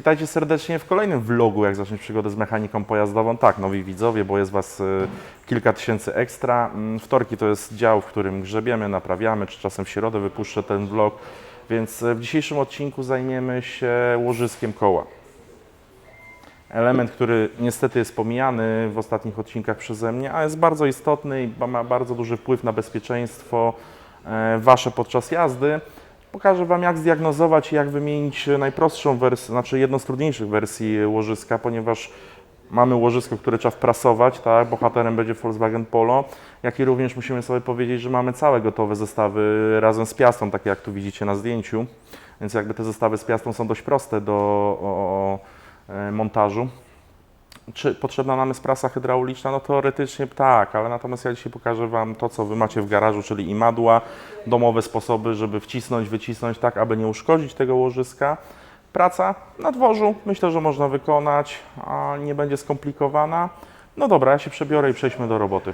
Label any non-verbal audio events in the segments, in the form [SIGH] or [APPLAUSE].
Witajcie serdecznie w kolejnym vlogu, jak zacząć przygodę z mechaniką pojazdową. Tak, nowi widzowie, bo jest Was y, kilka tysięcy ekstra. Mm, Wtorki to jest dział, w którym grzebiemy, naprawiamy, czy czasem w środę wypuszczę ten vlog. Więc y, w dzisiejszym odcinku zajmiemy się łożyskiem koła. Element, który niestety jest pomijany w ostatnich odcinkach przeze mnie, a jest bardzo istotny i ma bardzo duży wpływ na bezpieczeństwo e, Wasze podczas jazdy. Pokażę Wam, jak zdiagnozować i jak wymienić najprostszą wersję, znaczy jedną z trudniejszych wersji łożyska, ponieważ mamy łożysko, które trzeba wprasować, tak, bohaterem będzie Volkswagen Polo, jak i również musimy sobie powiedzieć, że mamy całe gotowe zestawy razem z piastą, takie jak tu widzicie na zdjęciu, więc jakby te zestawy z piastą są dość proste do o, o, e, montażu. Czy potrzebna nam jest prasa hydrauliczna? No teoretycznie tak, ale natomiast ja dzisiaj pokażę Wam to, co Wy macie w garażu, czyli imadła, domowe sposoby, żeby wcisnąć, wycisnąć tak, aby nie uszkodzić tego łożyska. Praca na dworzu myślę, że można wykonać, a nie będzie skomplikowana. No dobra, ja się przebiorę i przejdźmy do roboty.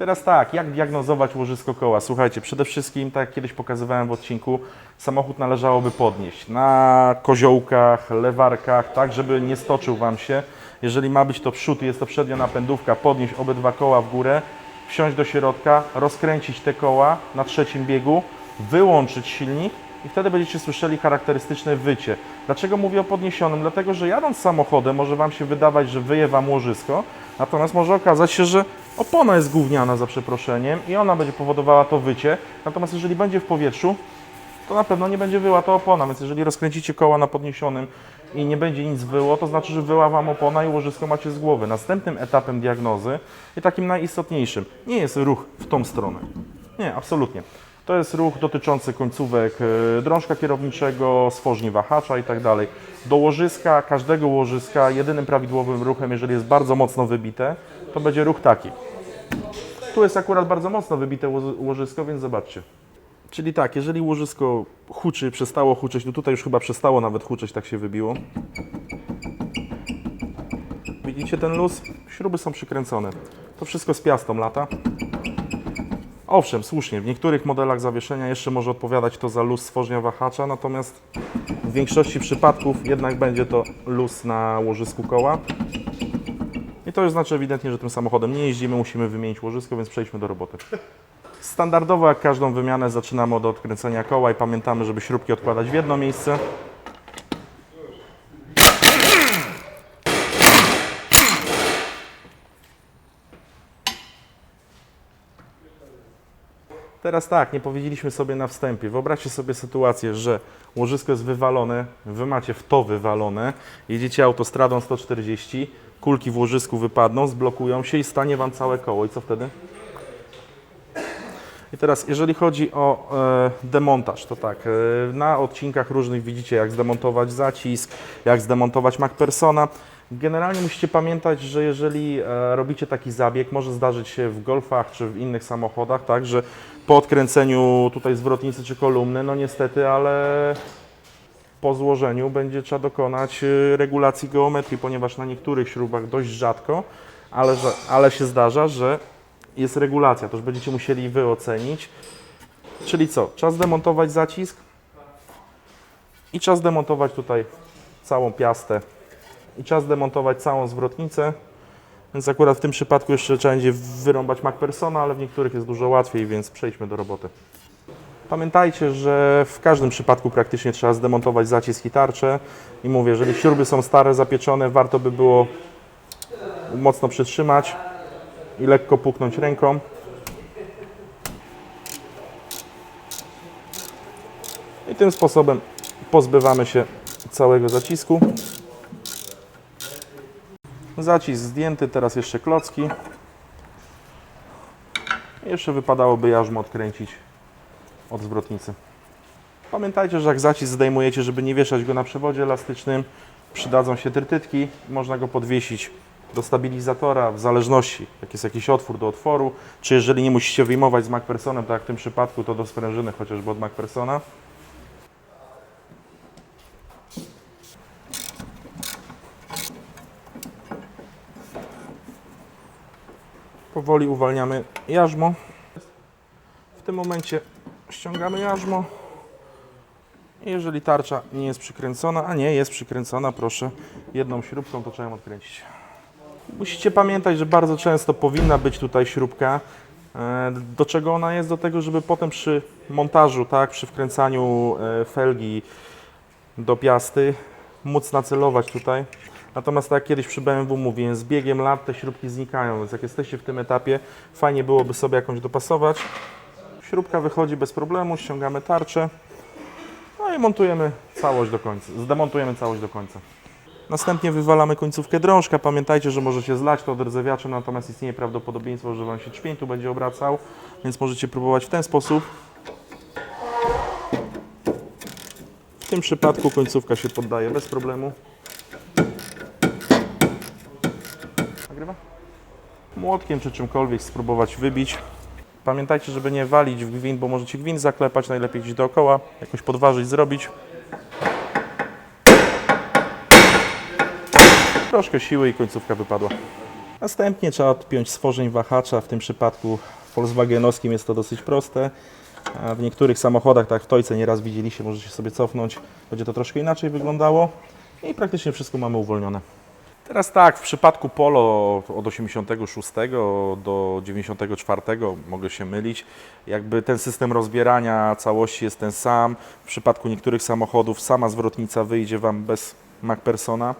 Teraz tak, jak diagnozować łożysko koła? Słuchajcie, przede wszystkim, tak jak kiedyś pokazywałem w odcinku, samochód należałoby podnieść na koziołkach, lewarkach, tak żeby nie stoczył Wam się. Jeżeli ma być to przód jest to przednia napędówka, podnieść obydwa koła w górę, wsiąść do środka, rozkręcić te koła na trzecim biegu, wyłączyć silnik i wtedy będziecie słyszeli charakterystyczne wycie. Dlaczego mówię o podniesionym? Dlatego, że jadąc samochodem może Wam się wydawać, że wyje Wam łożysko, natomiast może okazać się, że opona jest gówniana za przeproszeniem i ona będzie powodowała to wycie. Natomiast jeżeli będzie w powietrzu, to na pewno nie będzie wyła to opona, więc jeżeli rozkręcicie koła na podniesionym i nie będzie nic wyło, to znaczy, że wyła Wam opona i łożysko macie z głowy. Następnym etapem diagnozy i takim najistotniejszym nie jest ruch w tą stronę. Nie, absolutnie. To jest ruch dotyczący końcówek e, drążka kierowniczego, stworzni wahacza i tak dalej. Do łożyska, każdego łożyska, jedynym prawidłowym ruchem, jeżeli jest bardzo mocno wybite, to będzie ruch taki. Tu jest akurat bardzo mocno wybite łoży- łożysko, więc zobaczcie. Czyli tak, jeżeli łożysko huczy, przestało huczeć, no tutaj już chyba przestało nawet huczeć, tak się wybiło. Widzicie ten luz? Śruby są przykręcone. To wszystko z piastą lata. Owszem, słusznie, w niektórych modelach zawieszenia jeszcze może odpowiadać to za luz stworzenia wahacza, natomiast w większości przypadków jednak będzie to luz na łożysku koła. I to już znaczy ewidentnie, że tym samochodem nie jeździmy, musimy wymienić łożysko, więc przejdźmy do roboty. Standardowo jak każdą wymianę zaczynamy od odkręcenia koła i pamiętamy, żeby śrubki odkładać w jedno miejsce. Teraz tak, nie powiedzieliśmy sobie na wstępie. Wyobraźcie sobie sytuację, że łożysko jest wywalone, wy macie w to wywalone, jedziecie autostradą 140, kulki w łożysku wypadną, zblokują się i stanie wam całe koło. I co wtedy? I teraz, jeżeli chodzi o e, demontaż, to tak, e, na odcinkach różnych widzicie, jak zdemontować zacisk, jak zdemontować MacPersona. Generalnie musicie pamiętać, że jeżeli e, robicie taki zabieg, może zdarzyć się w golfach czy w innych samochodach, tak, że po odkręceniu tutaj zwrotnicy czy kolumny, no niestety, ale po złożeniu będzie trzeba dokonać e, regulacji geometrii, ponieważ na niektórych śrubach dość rzadko, ale, ale się zdarza, że jest regulacja, to już będziecie musieli wy ocenić. Czyli co? Czas demontować zacisk i czas demontować tutaj całą piastę i czas demontować całą zwrotnicę. Więc akurat w tym przypadku jeszcze trzeba będzie wyrąbać MacPersona, ale w niektórych jest dużo łatwiej, więc przejdźmy do roboty. Pamiętajcie, że w każdym przypadku praktycznie trzeba zdemontować zacisk i. I mówię, jeżeli śruby są stare, zapieczone, warto by było mocno przytrzymać i lekko puknąć ręką. I tym sposobem pozbywamy się całego zacisku. Zacisk zdjęty, teraz jeszcze klocki. Jeszcze wypadałoby jarzmo odkręcić od zwrotnicy. Pamiętajcie, że jak zacisk zdejmujecie, żeby nie wieszać go na przewodzie elastycznym, przydadzą się trytytki, można go podwiesić do stabilizatora, w zależności jak jest jakiś otwór do otworu, czy jeżeli nie musicie wyjmować z MacPhersonem, tak jak w tym przypadku, to do sprężyny chociażby od MacPhersona. Powoli uwalniamy jarzmo. W tym momencie ściągamy jarzmo jeżeli tarcza nie jest przykręcona, a nie jest przykręcona, proszę, jedną śrubką to trzeba ją odkręcić. Musicie pamiętać, że bardzo często powinna być tutaj śrubka. E, Do czego ona jest? Do tego, żeby potem przy montażu, tak, przy wkręcaniu e, felgi do piasty móc nacelować tutaj. Natomiast tak jak kiedyś przy BMW mówiłem, z biegiem lat te śrubki znikają, więc jak jesteście w tym etapie, fajnie byłoby sobie jakąś dopasować. Śrubka wychodzi bez problemu, ściągamy tarczę, no i montujemy całość do końca, zdemontujemy całość do końca. Następnie wywalamy końcówkę drążka. Pamiętajcie, że możecie zlać to odrdzewiaczem, natomiast istnieje prawdopodobieństwo, że Wam się trzpień tu będzie obracał, więc możecie próbować w ten sposób. W tym przypadku końcówka się poddaje bez problemu. Młotkiem czy czymkolwiek spróbować wybić. Pamiętajcie, żeby nie walić w gwint, bo możecie gwint zaklepać, najlepiej gdzieś dookoła, jakoś podważyć, zrobić. Troszkę siły i końcówka wypadła. Następnie trzeba odpiąć stworzeń wahacza. W tym przypadku Volkswagenowskim jest to dosyć proste. W niektórych samochodach, tak jak w Tojce nieraz widzieliście, możecie sobie cofnąć. Będzie to troszkę inaczej wyglądało. I praktycznie wszystko mamy uwolnione. Teraz tak, w przypadku Polo od 86 do 94 mogę się mylić. Jakby ten system rozbierania całości jest ten sam. W przypadku niektórych samochodów sama zwrotnica wyjdzie Wam bez MacPersona.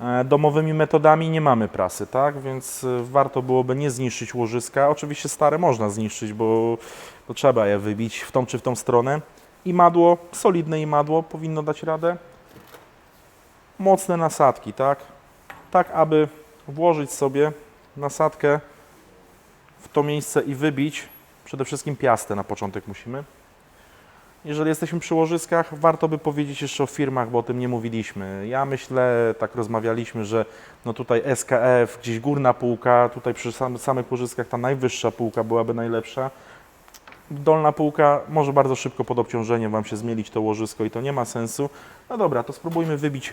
E, Domowymi metodami nie mamy prasy, tak? Więc e, warto byłoby nie zniszczyć łożyska. Oczywiście stare można zniszczyć, bo to trzeba je wybić w tą czy w tą stronę. I madło, solidne i madło powinno dać radę. Mocne nasadki, tak? Tak, aby włożyć sobie nasadkę w to miejsce i wybić. Przede wszystkim piastę na początek musimy. Jeżeli jesteśmy przy łożyskach, warto by powiedzieć jeszcze o firmach, bo o tym nie mówiliśmy. Ja myślę, tak rozmawialiśmy, że no tutaj SKF, gdzieś górna półka, tutaj przy sam, samych łożyskach ta najwyższa półka byłaby najlepsza. Dolna półka może bardzo szybko pod obciążeniem Wam się zmielić to łożysko i to nie ma sensu. No dobra, to spróbujmy wybić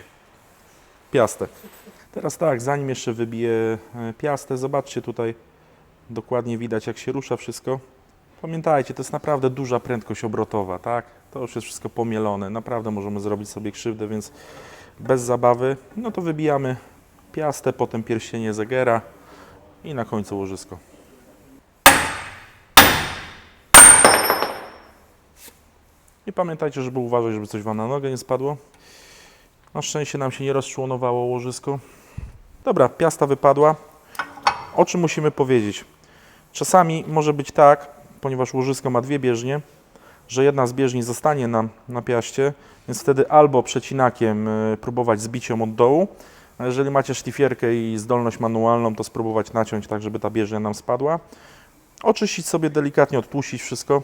piastę. Teraz tak, zanim jeszcze wybiję e, piastę, zobaczcie tutaj, dokładnie widać jak się rusza wszystko. Pamiętajcie, to jest naprawdę duża prędkość obrotowa, tak? To już jest wszystko pomielone. Naprawdę możemy zrobić sobie krzywdę, więc bez zabawy. No to wybijamy piastę, potem pierścienie Zegera i na końcu łożysko. I pamiętajcie, żeby uważać, żeby coś Wam na nogę nie spadło. Na szczęście nam się nie rozczłonowało łożysko. Dobra, piasta wypadła. O czym musimy powiedzieć? Czasami może być tak, ponieważ łożysko ma dwie bieżnie, że jedna z bieżni zostanie nam na piaście, więc wtedy albo przecinakiem y, próbować zbić ją od dołu, a jeżeli macie szlifierkę i zdolność manualną, to spróbować naciąć tak, żeby ta bieżnia nam spadła. Oczyścić sobie delikatnie, odtłuścić wszystko.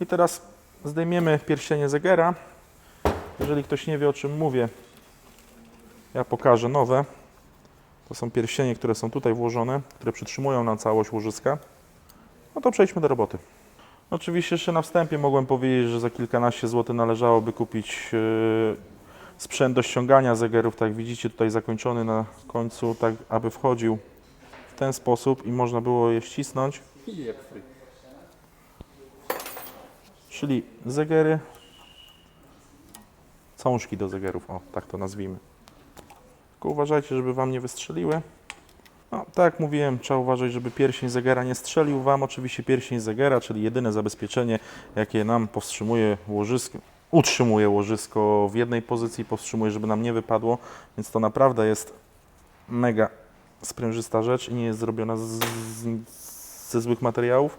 I teraz zdejmiemy pierścienie Zegera. Jeżeli ktoś nie wie o czym mówię, ja pokażę nowe. To są pierścienie, które są tutaj włożone, które przytrzymują nam całość łożyska. No to przejdźmy do roboty. Oczywiście jeszcze na wstępie mogłem powiedzieć, że za kilkanaście złotych należałoby kupić yy, sprzęt do ściągania zegarów. Tak widzicie tutaj zakończony na końcu, tak aby wchodził w ten sposób i można było je ścisnąć. Czyli zegery, cążki do zegarów, o tak to nazwijmy. Tylko uważajcie, żeby Wam nie wystrzeliły. No, tak jak mówiłem, trzeba uważać, żeby pierścień zegera nie strzelił Wam. Oczywiście pierścień zegera, czyli jedyne zabezpieczenie, jakie nam powstrzymuje łożysko, utrzymuje łożysko w jednej pozycji, powstrzymuje, żeby nam nie wypadło, więc to naprawdę jest mega sprężysta rzecz i nie jest zrobiona z, z, ze złych materiałów.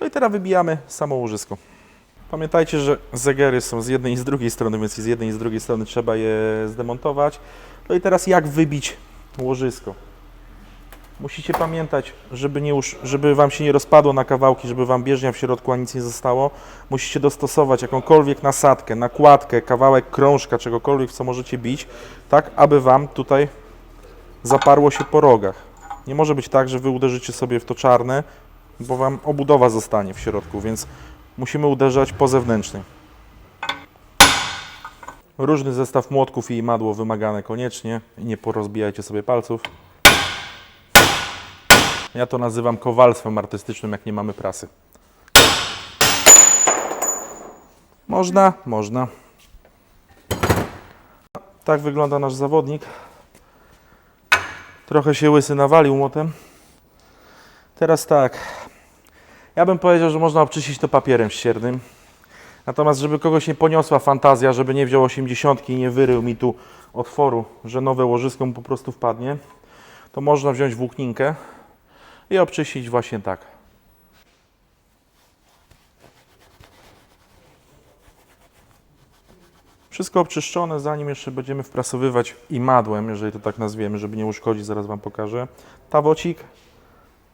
No i teraz wybijamy samo łożysko. Pamiętajcie, że zegery są z jednej i z drugiej strony, więc z jednej i z drugiej strony trzeba je zdemontować. No i teraz jak wybić łożysko? Musicie pamiętać, żeby, nie żeby Wam się nie rozpadło na kawałki, żeby Wam bieżnia w środku, a nic nie zostało. Musicie dostosować jakąkolwiek nasadkę, nakładkę, kawałek krążka, czegokolwiek, co możecie bić, tak aby Wam tutaj zaparło się po rogach. Nie może być tak, że Wy uderzycie sobie w to czarne, bo Wam obudowa zostanie w środku, więc musimy uderzać po zewnętrznej. Różny zestaw młotków i madło wymagane koniecznie. Nie porozbijajcie sobie palców. Ja to nazywam kowalstwem artystycznym, jak nie mamy prasy. Można, można. Tak wygląda nasz zawodnik. Trochę się łysy nawalił młotem. Teraz tak. Ja bym powiedział, że można obczyścić to papierem ściernym. Natomiast, żeby kogoś nie poniosła fantazja, żeby nie wziął 80 i nie wyrył mi tu otworu, że nowe łożysko mu po prostu wpadnie, to można wziąć włókninkę i obczyścić właśnie tak. Wszystko obczyszczone, zanim jeszcze będziemy wprasowywać i madłem, jeżeli to tak nazwiemy, żeby nie uszkodzić, zaraz Wam pokażę. Tawocik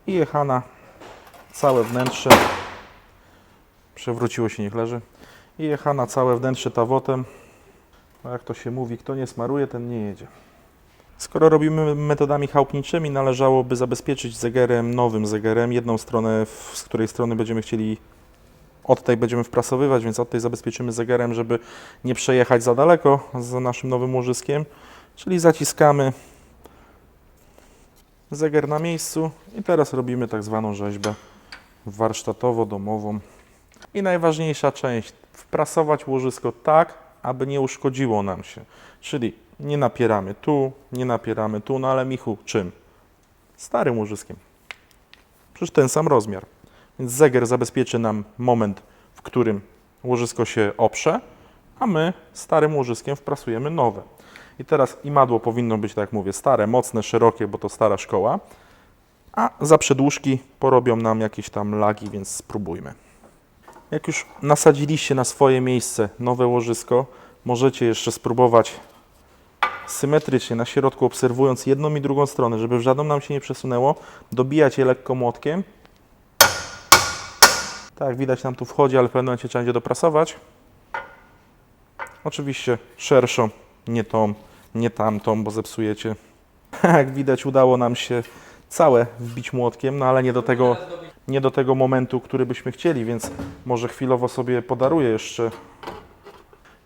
i jechana, całe wnętrze. Przewróciło się, niech leży. I jechana całe wnętrze tawotem. No jak to się mówi, kto nie smaruje, ten nie jedzie. Skoro robimy metodami chałupniczymi, należałoby zabezpieczyć zegerem, nowym zegerem, jedną stronę, z której strony będziemy chcieli od tej będziemy wprasowywać, więc od tej zabezpieczymy zegerem, żeby nie przejechać za daleko z naszym nowym łożyskiem. Czyli zaciskamy zeger na miejscu i teraz robimy tak zwaną rzeźbę warsztatowo-domową. I najważniejsza część, wprasować łożysko tak, aby nie uszkodziło nam się. Czyli nie napieramy tu, nie napieramy tu, no ale Michu, czym? Starym łożyskiem. Przecież ten sam rozmiar. Więc zeger zabezpieczy nam moment, w którym łożysko się oprze, a my starym łożyskiem wprasujemy nowe. I teraz imadło powinno być, tak jak mówię, stare, mocne, szerokie, bo to stara szkoła, a za przedłużki porobią nam jakieś tam lagi, więc spróbujmy. Jak już nasadziliście na swoje miejsce nowe łożysko, możecie jeszcze spróbować symetrycznie na środku, obserwując jedną i drugą stronę, żeby w żadną nam się nie przesunęło, dobijać je lekko młotkiem. Tak, widać nam tu wchodzi, ale w pewnym momencie trzeba będzie doprasować. Oczywiście szerszą, nie tą, nie tamtą, bo zepsujecie. [LAUGHS] Jak widać udało nam się całe wbić młotkiem, no ale nie do tego, nie do tego momentu, który byśmy chcieli, więc może chwilowo sobie podaruję jeszcze.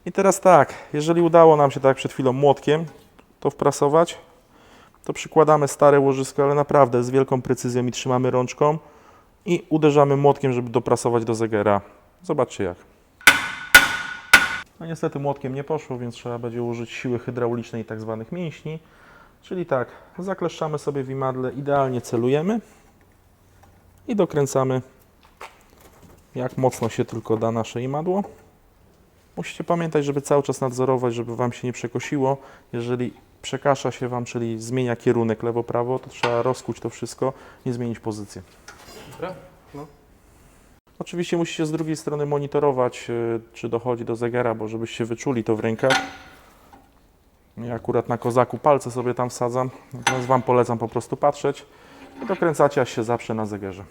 I teraz tak, jeżeli udało nam się tak przed chwilą młotkiem to wprasować, to przykładamy stare łożysko, ale naprawdę z wielką precyzją i trzymamy rączką i uderzamy młotkiem, żeby doprasować do zegera. Zobaczcie jak. No niestety młotkiem nie poszło, więc trzeba będzie użyć siły hydraulicznej i tak mięśni. Czyli tak, zakleszczamy sobie w imadle, idealnie celujemy i dokręcamy jak mocno się tylko da nasze imadło. Musicie pamiętać, żeby cały czas nadzorować, żeby Wam się nie przekosiło. Jeżeli przekasza się Wam, czyli zmienia kierunek lewo-prawo, to trzeba rozkuć to wszystko i zmienić pozycję. Dobra? No. Oczywiście musicie z drugiej strony monitorować, y, czy dochodzi do zegera, bo żebyście wyczuli to w rękach. Ja akurat na kozaku palce sobie tam wsadzam, natomiast Wam polecam po prostu patrzeć i dokręcacie aż się zawsze na zegerze.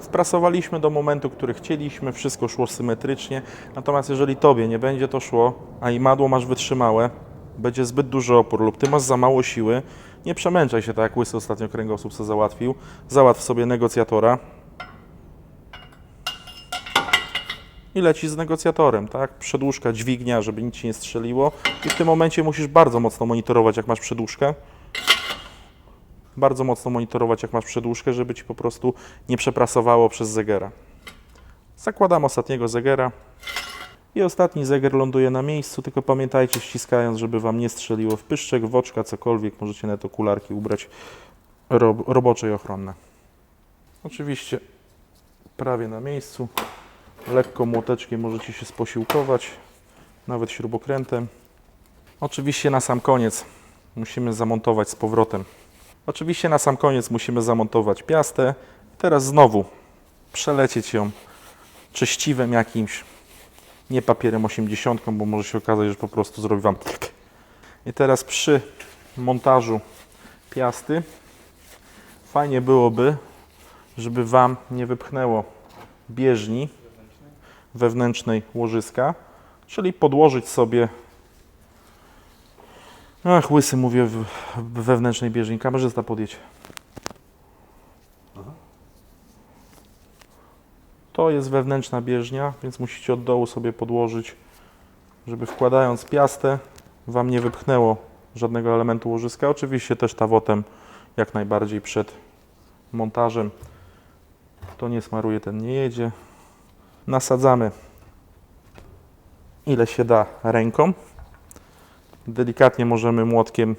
Wprasowaliśmy do momentu, który chcieliśmy, wszystko szło symetrycznie, natomiast jeżeli Tobie nie będzie to szło, a i madło masz wytrzymałe, będzie zbyt duży opór lub Ty masz za mało siły, nie przemęczaj się tak jak Łysy ostatnio kręgosłup sobie załatwił, załatw sobie negocjatora, i leci z negocjatorem, tak? Przedłużka, dźwignia, żeby nic ci nie strzeliło. I w tym momencie musisz bardzo mocno monitorować, jak masz przedłużkę. Bardzo mocno monitorować, jak masz przedłużkę, żeby ci po prostu nie przeprasowało przez zegera. Zakładam ostatniego zegera. I ostatni zeger ląduje na miejscu, tylko pamiętajcie, ściskając, żeby Wam nie strzeliło w pyszczek, w oczka, cokolwiek. Możecie nawet okularki ubrać rob robocze i ochronne. Oczywiście prawie na miejscu. Lekko młoteczkiem możecie się sposiłkować, nawet śrubokrętem. Oczywiście na sam koniec musimy zamontować z powrotem. Oczywiście na sam koniec musimy zamontować piastę. Teraz znowu przelecieć ją czyściwem jakimś, nie papierem 80, bo może się okazać, że po prostu zrobi Wam I teraz przy montażu piasty fajnie byłoby, żeby Wam nie wypchnęło bieżni wewnętrznej łożyska, czyli podłożyć sobie Ach, łysy mówię w, w wewnętrznej bieżni. Kamerzysta podjedź. To jest wewnętrzna bieżnia, więc musicie od dołu sobie podłożyć, żeby wkładając piastę Wam nie wypchnęło żadnego elementu łożyska. Oczywiście też tawotem jak najbardziej przed montażem. Kto nie smaruje, ten nie jedzie. Nasadzamy ile się da ręką. Delikatnie możemy młotkiem,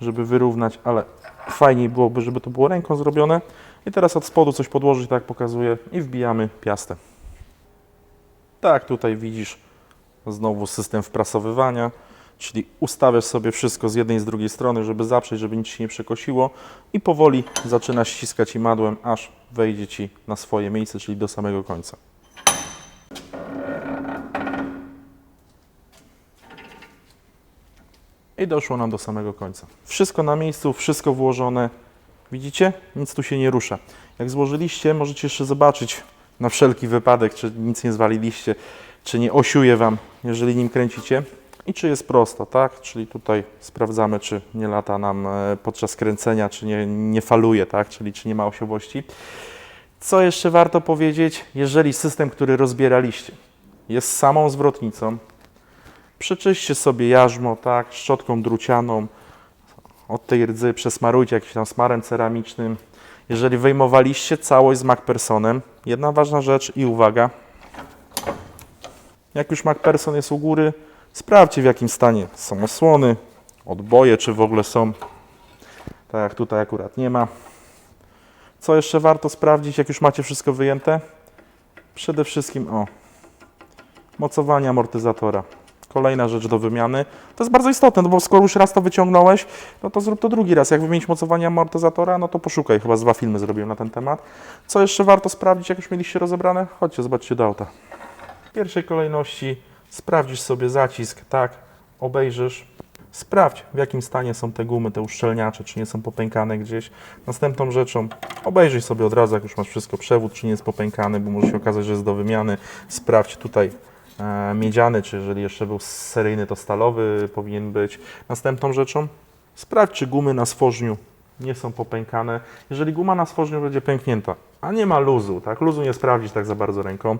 żeby wyrównać, ale fajniej byłoby, żeby to było ręką zrobione. I teraz od spodu coś podłożyć, tak pokazuję, i wbijamy piastę. Tak, tutaj widzisz znowu system wprasowywania, czyli ustawiasz sobie wszystko z jednej i z drugiej strony, żeby zaprzeć, żeby nic się nie przekosiło i powoli zaczynasz ściskać imadłem, aż wejdzie Ci na swoje miejsce, czyli do samego końca. I doszło nam do samego końca. Wszystko na miejscu, wszystko włożone. Widzicie? Nic tu się nie rusza. Jak złożyliście, możecie jeszcze zobaczyć na wszelki wypadek, czy nic nie zwaliliście, czy nie osiuje Wam, jeżeli nim kręcicie. I czy jest prosto, tak? Czyli tutaj sprawdzamy, czy nie lata nam e, podczas kręcenia, czy nie, nie faluje, tak? Czyli czy nie ma osiowości. Co jeszcze warto powiedzieć? Jeżeli system, który rozbieraliście, jest samą zwrotnicą, przeczyście sobie jarzmo, tak? Szczotką drucianą, od tej rdzy przesmarujcie jakimś tam smarem ceramicznym. Jeżeli wyjmowaliście całość z MacPersonem, jedna ważna rzecz i uwaga, jak już MacPerson jest u góry, sprawdźcie w jakim stanie są osłony, odboje, czy w ogóle są, tak jak tutaj akurat nie ma. Co jeszcze warto sprawdzić, jak już macie wszystko wyjęte? Przede wszystkim o mocowanie amortyzatora. Kolejna rzecz do wymiany. To jest bardzo istotne, no bo skoro już raz to wyciągnąłeś, no to zrób to drugi raz. Jak wymienić mocowanie amortyzatora, no to poszukaj. Chyba dwa filmy zrobiłem na ten temat. Co jeszcze warto sprawdzić, jak już mieliście rozebrane? Chodźcie, zobaczcie do auta. W pierwszej kolejności sprawdzisz sobie zacisk, tak, obejrzysz. Sprawdź, w jakim stanie są te gumy, te uszczelniacze, czy nie są popękane gdzieś. Następną rzeczą, obejrzyj sobie od razu, jak już masz wszystko, przewód, czy nie jest popękany, bo może się okazać, że jest do wymiany. Sprawdź tutaj e, miedziany, czy jeżeli jeszcze był seryjny, to stalowy powinien być. Następną rzeczą, sprawdź, czy gumy na stworzniu nie są popękane. Jeżeli guma na stworzniu będzie pęknięta, a nie ma luzu, tak, luzu nie sprawdzić tak za bardzo ręką,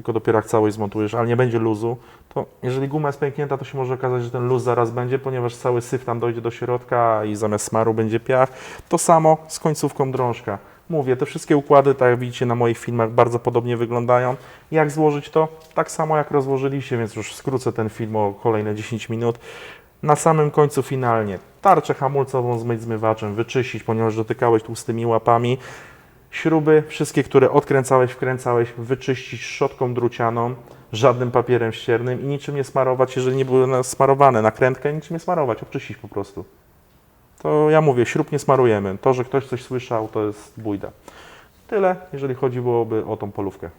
tylko dopiero jak całość zmontujesz, ale nie będzie luzu, to jeżeli guma jest pęknięta, to się może okazać, że ten luz zaraz będzie, ponieważ cały syf tam dojdzie do środka i zamiast smaru będzie piach. To samo z końcówką drążka. Mówię, te wszystkie układy, tak jak widzicie na moich filmach, bardzo podobnie wyglądają. Jak złożyć to? Tak samo jak rozłożyliście, więc już skrócę ten film o kolejne 10 minut. Na samym końcu finalnie tarczę hamulcową zmyć zmywaczem, wyczyścić, ponieważ dotykałeś tłustymi łapami. Śruby, wszystkie, które odkręcałeś, wkręcałeś, wyczyścić szczotką drucianą, żadnym papierem ściernym i niczym nie smarować, jeżeli nie były na- smarowane. Nakrętkę niczym nie smarować, obczyścić po prostu. To ja mówię, śrub nie smarujemy. To, że ktoś coś słyszał, to jest bójda. Tyle, jeżeli chodzi byłoby o tą polówkę.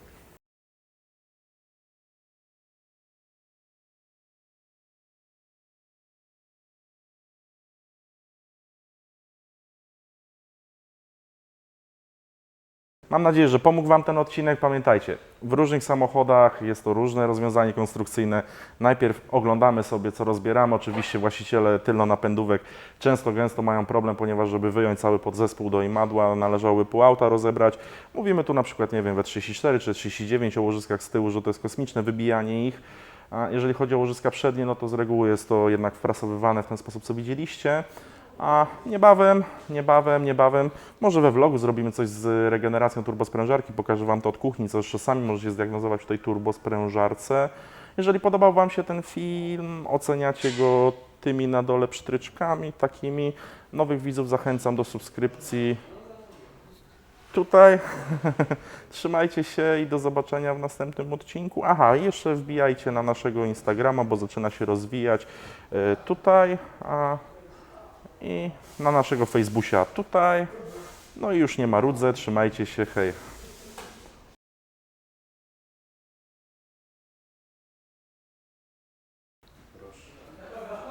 Mam nadzieję, że pomógł Wam ten odcinek. Pamiętajcie, w różnych samochodach jest to różne rozwiązanie konstrukcyjne. Najpierw oglądamy sobie, co rozbieramy. Oczywiście właściciele tylnonapędówek często, gęsto mają problem, ponieważ żeby wyjąć cały podzespół do imadła, należałoby pół auta rozebrać. Mówimy tu na przykład, nie wiem, we 34 czy 39 o łożyskach z tyłu, że to jest kosmiczne wybijanie ich. A jeżeli chodzi o łożyska przednie, no to z reguły jest to jednak wprasowywane w ten sposób, co widzieliście. A niebawem, niebawem, niebawem, może we vlogu zrobimy coś z regeneracją turbosprężarki, pokażę Wam to od kuchni, co jeszcze sami możecie zdiagnozować w tej turbosprężarce. Jeżeli podobał Wam się ten film, oceniacie go tymi na dole przytryczkami takimi. Nowych widzów zachęcam do subskrypcji tutaj. [LAUGHS] Trzymajcie się i do zobaczenia w następnym odcinku. Aha, jeszcze wbijajcie na naszego Instagrama, bo zaczyna się rozwijać e, tutaj. A i na naszego Facebooka tutaj. No i już nie ma rudze, trzymajcie się, hej.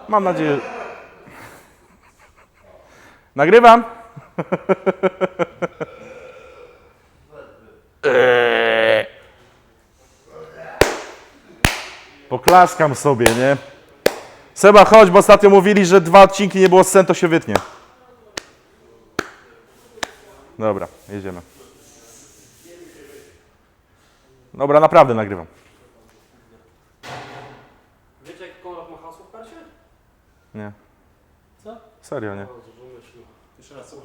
Mam nadzieję. [LAUGHS] Nagrywam. [LAUGHS] Poklaskam sobie, nie? Seba, chodź, bo ostatnio mówili, że dwa odcinki nie było scen, to się wytnie. Dobra, jedziemy. Dobra, naprawdę nagrywam. Wiecie jak Konrad ma hasło w karcie? Nie. Co? Serio, nie. O, to wymyślił. Jeszcze raz co?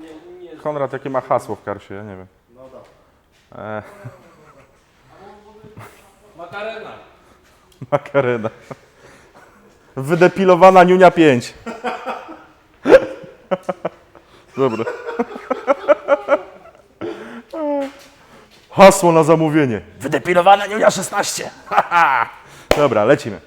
Nie, nie. Konrad, jakie ma hasło w karsie, ja nie wiem. No dobra. E, [LAUGHS] Makarena. [LAUGHS] makarena. Wydepilowana Niunia 5. Dobra. Hasło na zamówienie. Wydepilowana Niunia 16. Dobra, lecimy.